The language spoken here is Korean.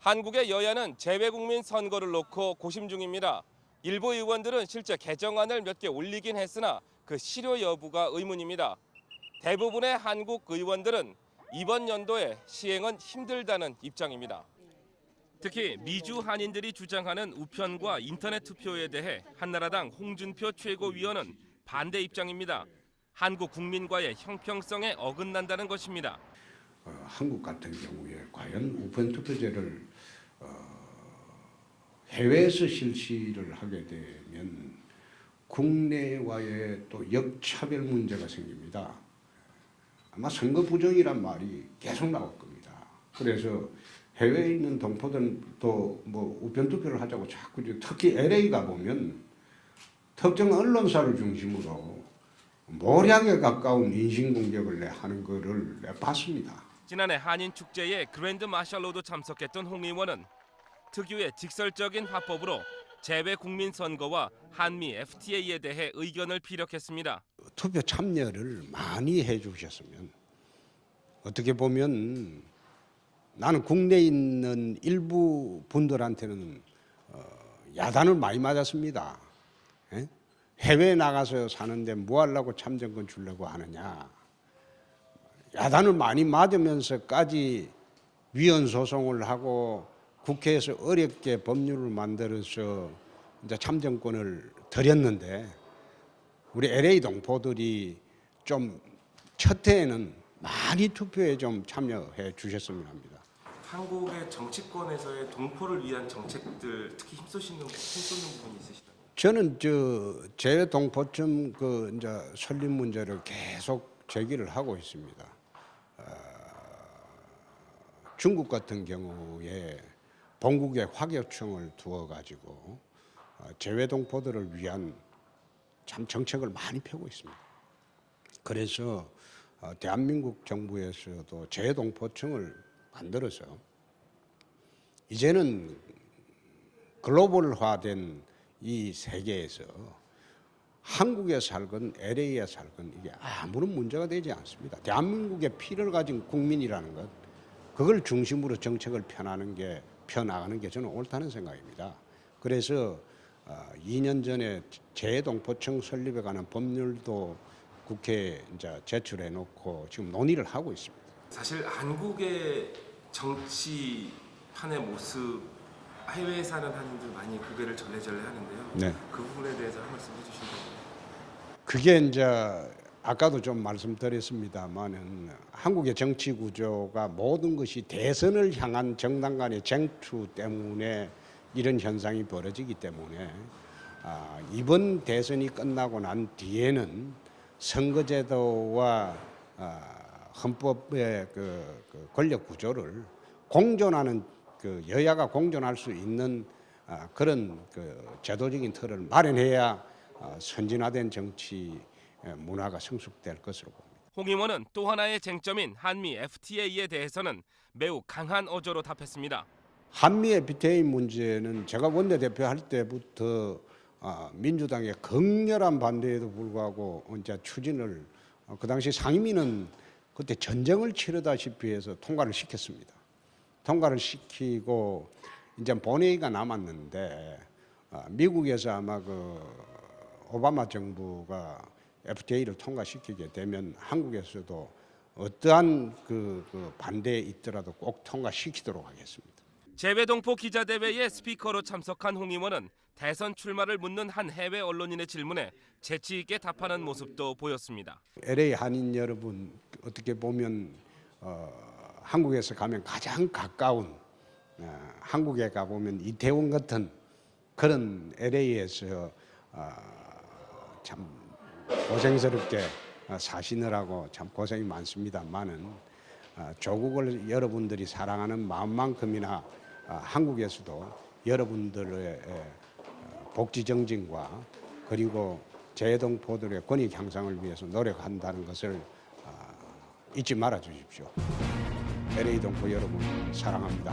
한국의 여야는 재외국민 선거를 놓고 고심 중입니다. 일부 의원들은 실제 개정안을 몇 개 올리긴 했으나 그 실효 여부가 의문입니다. 대부분의 한국 의원들은 이번 연도에 시행은 힘들다는 입장입니다. 특히 미주 한인들이 주장하는 우편과 인터넷 투표에 대해 한나라당 홍준표 최고위원은 반대 입장입니다. 한국 국민과의 형평성에 어긋난다는 것입니다. 어, 한국 같은 경우에 과연 우편 투표제를 어, 해외에서 실시를 하게 되면 국내와의 또 역차별 문제가 생깁니다. 아마 선거 부정이란 말이 계속 나올 겁니다. 그래서 해외에 있는 동포들도 뭐 우편 투표를 하자고 자꾸 특히 LA 가 보면 특정 언론사를 중심으로 모략에 가까운 인신 공격을 내 하는 거를 내 봤습니다. 지난해 한인 축제에 그랜드 마샬로도 참석했던 홍 의원은 특유의 직설적인 화법으로 재외 국민 선거와 한미 FTA에 대해 의견을 피력했습니다. 투표 참여를 많이 해주셨으면 어떻게 보면 나는 국내에 있는 일부 분들한테는 어, 야단을 많이 맞았습니다. 예? 해외 나가서 사는데 뭐 하려고 참정권 주려고 하느냐. 야단을 많이 맞으면서까지 위헌 소송을 하고 국회에서 어렵게 법률을 만들어서 이제 참정권을 드렸는데 우리 LA 동포들이 좀 첫 해에는 많이 투표에 좀 참여해 주셨으면 합니다. 한국의 정치권에서의 동포를 위한 정책들 특히 힘쓰시는 힘쓰는 부분이 있으시다면 저는 저 재외 동포점 그 이제 설립 문제를 계속 제기를 하고 있습니다. 어, 중국 같은 경우에 본국에 화교청을 두어 가지고 어, 재외 동포들을 위한 참 정책을 많이 펴고 있습니다. 그래서 어, 대한민국 정부에서도 재외 동포청을 만들어서 이제는 글로벌화된 이 세계에서 한국에 살건 LA에 살건 이게 아무런 문제가 되지 않습니다. 대한민국의 피를 가진 국민이라는 것 그걸 중심으로 정책을 펴나가는 게 펴나가는 게 저는 옳다는 생각입니다. 그래서 어, 2년 전에 재동포청 설립에 관한 법률도 국회에 이제 제출해 놓고 지금 논의를 하고 있습니다. 사실 한국의 정치판의 모습 해외에 사는 한인들 많이 고개를 절레절레 하는데요. 네. 그 부분에 대해서 한 말씀 해주신다면. 그게 이제 아까도 좀 말씀드렸습니다만은 한국의 정치 구조가 모든 것이 대선을 향한 정당 간의 쟁투 때문에 이런 현상이 벌어지기 때문에 아, 이번 대선이 끝나고 난 뒤에는 선거제도와 아, 헌법의 그, 그 권력 구조를 공존하는 그 여야가 공존할 수 있는 아, 그런 그 제도적인 틀을 마련해야 어, 선진화된 정치 에, 문화가 성숙될 것으로 봅니다. 홍 의원은 또 하나의 쟁점인 한미 FTA에 대해서는 매우 강한 어조로 답했습니다. 한미 FTA 문제는 제가 원내대표 할 때부터 아, 민주당의 극렬한 반대에도 불구하고 이제 추진을 어, 그 당시 상임위는 그때 전쟁을 치르다시피 해서 통과를 시켰습니다. 통과를 시키고 이제 본회의가 남았는데 아, 미국에서 아마 그 오바마 정부가 FTA를 통과시키게 되면 한국에서도 어떠한 그, 그 반대에 있더라도 꼭 통과시키도록 하겠습니다. 재외동포 기자대회에 스피커로 참석한 홍 의원은 대선 출마를 묻는 한 해외 언론인의 질문에 재치 있게 답하는 모습도 보였습니다. LA 한인 여러분 어떻게 보면 어, 한국에서 가면 가장 가까운 어, 한국에 가 보면 이태원 같은 그런 LA에서 어, 참 고생스럽게 어, 사시느라고 참 고생이 많습니다만은 어, 조국을 여러분들이 사랑하는 마음만큼이나 어, 한국에서도 여러분들의 어, 복지 정진과 그리고 재동포들의 권익 향상을 위해서 노력한다는 것을 아, 잊지 말아 주십시오. LA 동포 여러분 사랑합니다.